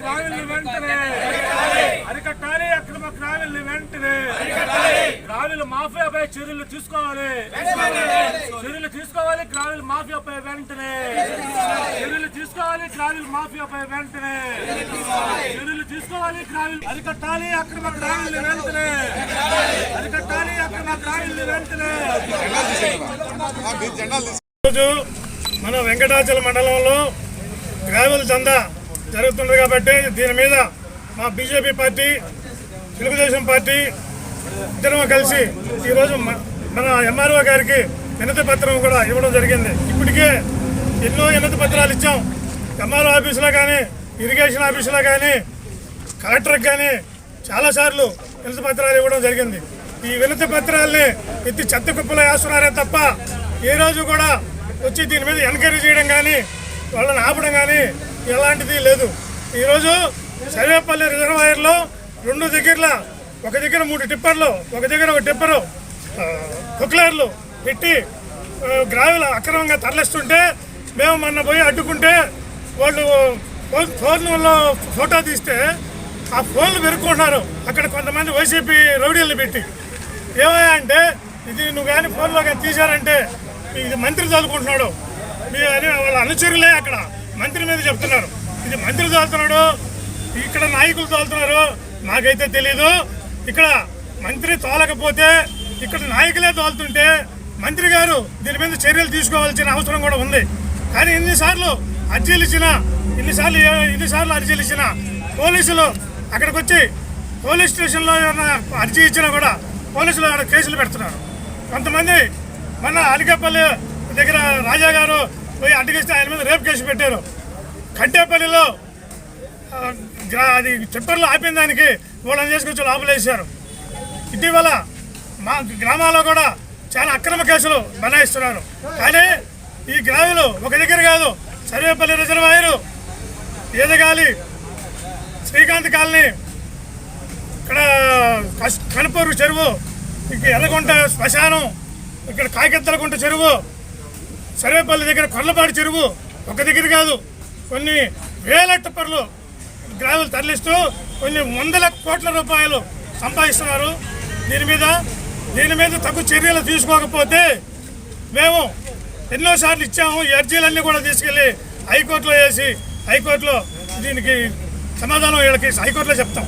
గ్రావెల్ని వెంటనే. అరికట్టాలి అక్రమ గ్రావెల్ని వెంటనే గ్రావెల్ మాఫియాపై చర్యలు తీసుకోవాలి. చర్యలు తీసుకోవాలి గ్రావెల్ మాఫియాపై వెంటనే. చర్యలు తీసుకోవాలి గ్రావెల్ మాఫియాపై వెంటనే. చర్యలు తీసుకోవాలి గ్రావెల్ అరికట్టాలి అక్రమ గ్రావెల్ని వెంటనే. అరికట్టాలి అక్రమ గ్రావెల్ని వెంటనే ఈరోజు మన వెంకటాచల మండలంలో గ్రావెల్ చందా జరుగుతుంది కాబట్టి దీని మీద మా బీజేపీ పార్టీ తెలుగుదేశం పార్టీ ఇద్దరం కలిసి ఈరోజు మన ఎంఆర్ఓ గారికి వినతి పత్రం కూడా ఇవ్వడం జరిగింది. ఇప్పటికే ఎన్నో వినతి పత్రాలు ఇచ్చాం. ఎంఆర్ఓ ఆఫీసులో కానీ ఇరిగేషన్ ఆఫీసులో కానీ కలెక్టర్కి కానీ చాలాసార్లు వినతి పత్రాలు ఇవ్వడం జరిగింది. ఈ వినతి పత్రాలని ఎత్తి చెత్త కుప్పలో వేస్తున్నారే తప్ప ఏ రోజు కూడా వచ్చి దీని మీద ఎంక్వైరీ చేయడం కానీ వాళ్ళని ఆపడం కానీ ఎలాంటిది లేదు. ఈరోజు సర్వేపల్లి రిజర్వాయర్లో రెండు దగ్గరల ఒక దగ్గర మూడు టిప్పర్లు ఒక దగ్గర ఒక టిప్పరు కుక్లర్లు పెట్టి ఆ, గ్రావెల్ అక్రమంగా తరలిస్తుంటే మేము మొన్న పోయి అడ్డుకుంటే వాళ్ళు ఫోన్లో ఫోటో తీస్తే ఆ ఫోన్లు పెరుక్కుంటున్నారు అక్కడ కొంతమంది వైసీపీ రౌడీలు పెట్టి. ఏమయ్యా అంటే ఇది నువ్వు కానీ ఫోన్లో కానీ తీశారంటే ఇది మంత్రి చదువుకుంటున్నాడు. మీ అని వాళ్ళ అనుచరులే అక్కడ. మంత్రి మీద చెప్తున్నారు. ఇది మంత్రి తోలుతున్నాడు ఇక్కడ నాయకులు తోలుతున్నారు నాకైతే తెలీదు. ఇక్కడ మంత్రి తోలకపోతే ఇక్కడ నాయకులే తోలుతుంటే మంత్రి గారు దీని మీద చర్యలు తీసుకోవాల్సిన అవసరం కూడా ఉంది. కానీ ఎన్నిసార్లు అర్జీలు ఇచ్చినా ఇన్నిసార్లు ఇన్నిసార్లు అర్జీలు ఇచ్చినా పోలీసులు అక్కడికి వచ్చి పోలీస్ స్టేషన్లో ఏమైనా అర్జీ ఇచ్చినా కూడా పోలీసులు అక్కడ కేసులు పెడుతున్నారు. కొంతమంది మొన్న అలికపల్లి దగ్గర రాజా గారు పోయి అడ్డగిస్తే ఆయన మీద రేపు కేసు పెట్టారు. కంటేపల్లిలో గ్రా- అది చెప్పర్లు ఆపిన దానికి వాళ్ళని చేసుకొచ్చి లోపలేసారు ఇటీవల మా గ్రామాల్లో కూడా చాలా అక్రమ కేసులు బనాయిస్తున్నారు. కానీ ఈ గ్రామాలు ఒక దగ్గర కాదు సర్వేపల్లి రిజర్వాయరు ఈదగాలి శ్రీకాంత్ కాలనీ ఇక్కడ కస్- కనుపూరు చెరువు ఇక ఎర్రగుంట శ్మశానం ఇక్కడ కాకెత్తలగుంట చెరువు సర్వేపల్లి దగ్గర కొల్లపాటి చెరువు ఒక దగ్గర కాదు. కొన్ని వేల టిప్పర్లు గ్రాములు తరలిస్తూ కొన్ని వందల కోట్ల రూపాయలు సంపాదిస్తున్నారు. దీని మీద దీని మీద తగు చర్యలు తీసుకోకపోతే మేము ఎన్నోసార్లు ఇచ్చాము. ఈ అర్జీలన్నీ కూడా తీసుకెళ్ళి హైకోర్టులో వేసి హైకోర్టులో దీనికి సమాధానం వీళ్ళకి హైకోర్టులో చెప్తాం.